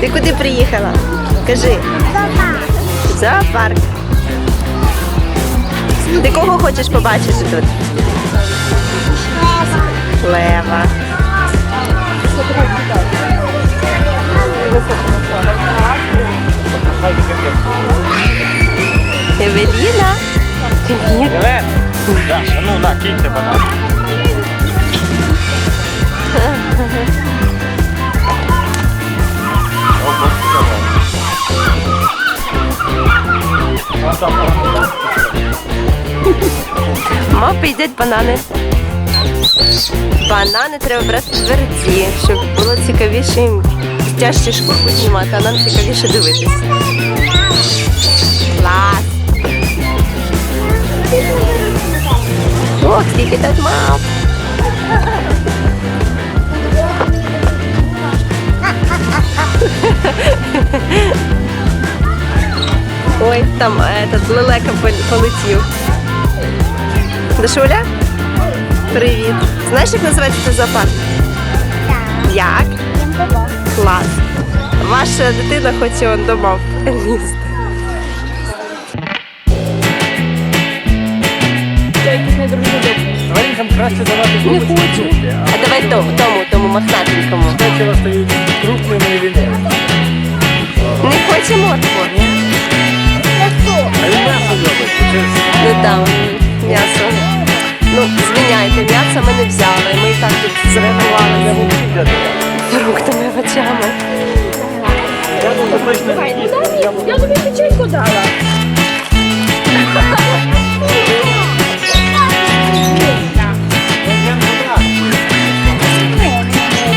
Ти куди приїхала? Кажи. В Зоопарк. Ти кого хочеш побачити тут? Лева. Евеліна. Привіт. Ну на, киньте банан. Мавпи їдять банани. Банани треба брати тверді, щоб було цікавіше їм тяжче шкурку знімати, а нам цікавіше дивитись. Клас! Ох, скільки тут мав! Ой, там этот лелека полетів. Дашуля? Привіт. Знаєш, як називається цей зоопарк? Як? Клас. Ваша дитина хоче он до мав лізти. Тваринкам краще давати Не хочу. а давай тому, тому, тому мохнатенькому. Печиво стають крупними і. Не хоче моркву? А він любить. чи? Ну там тут Не вміють. фруктами овочами. Я думаю, точно не їсть. Я тобі печеньку дала.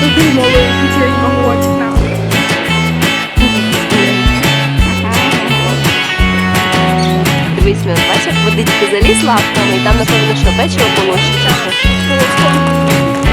Подумали, печеньку хочна. Дивись, Міл, бачиш, водички заліз лапками, і там, напевно, що печиво було, полощить. А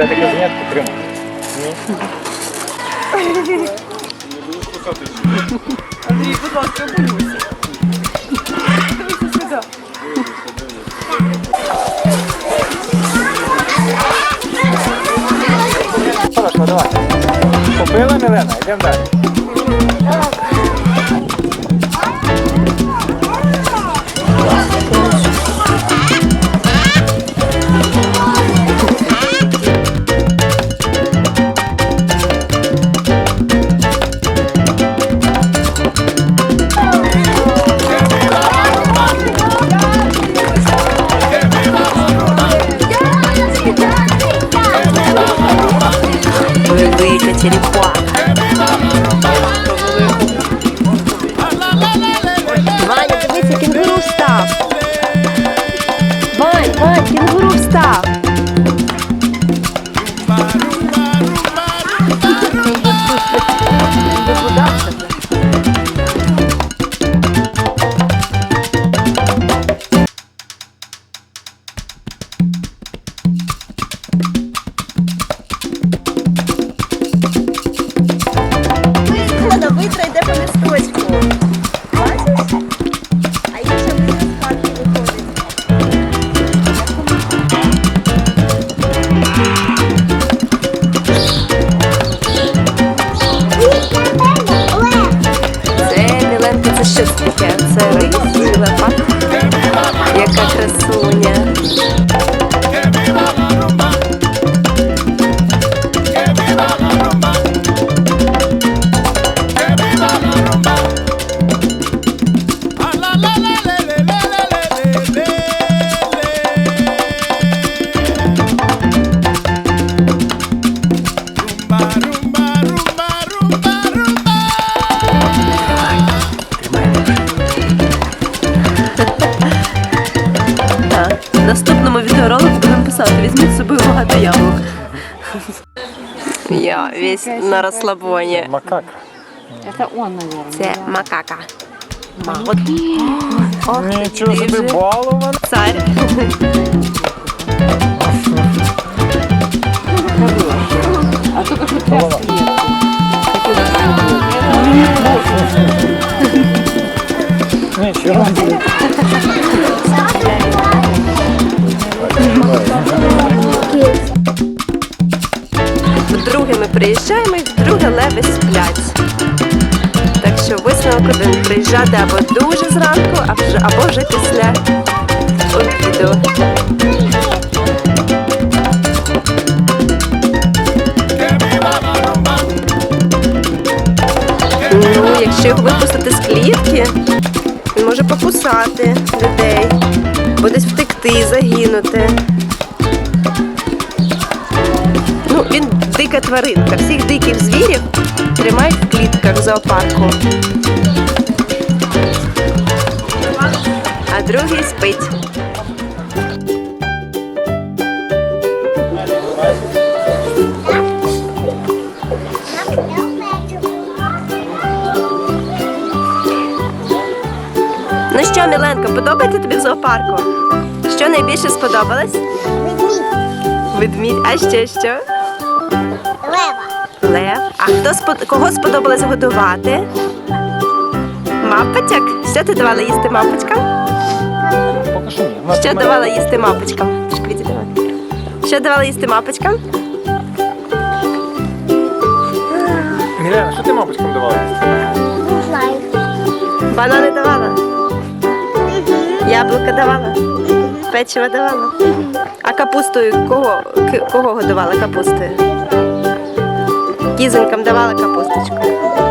Дати казанятку, тримай. Андрій, будь ласка, боюся. Дивися сюди. Хорошо, давай. Купила Мілена, йдемо далі. The Production. весь на розслабоні. Макака. Это он, наверное. Це макака. Ма- От. Ох, Нічого ти собі же балована. Цар. А только что тряс Нічого. Вдруге ми Приїжджаємо і вдруге леви сплять. Так що висновок один приїжджати або дуже зранку, або вже після обіду. Ну, якщо його випустити з клітки, він може покусати людей, або десь втекти, загинути. Він дика тваринка. Всіх диких звірів тримають в клітках в зоопарку. А другий спить. Ну що, Міленко, подобається тобі в зоопарку? Що найбільше сподобалось? Ведмідь. А ще що? А хто спод... кого сподобалось годувати? Мапочок? Що ти давала їсти мапочкам? Поки що ні. Що давала їсти мапочкам? Що давала їсти мапочкам? Міляна, що ти мамочкам давала? Банани давала? Яблука давала? Печиво давала? А капустою кого, кого годувала капустою? Кізонькам давала капусточку?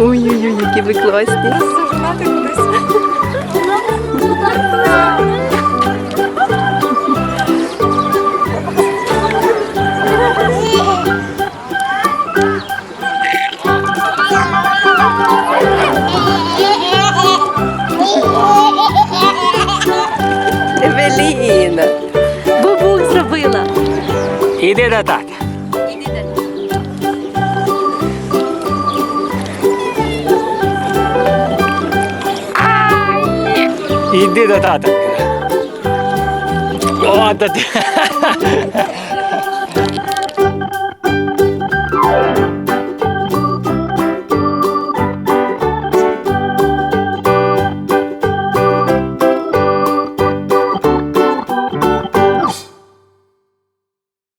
Ой-ой-ой, які ви класні. Евеліна. Бабусь зробила. Іди до тата. ईद देत होता आता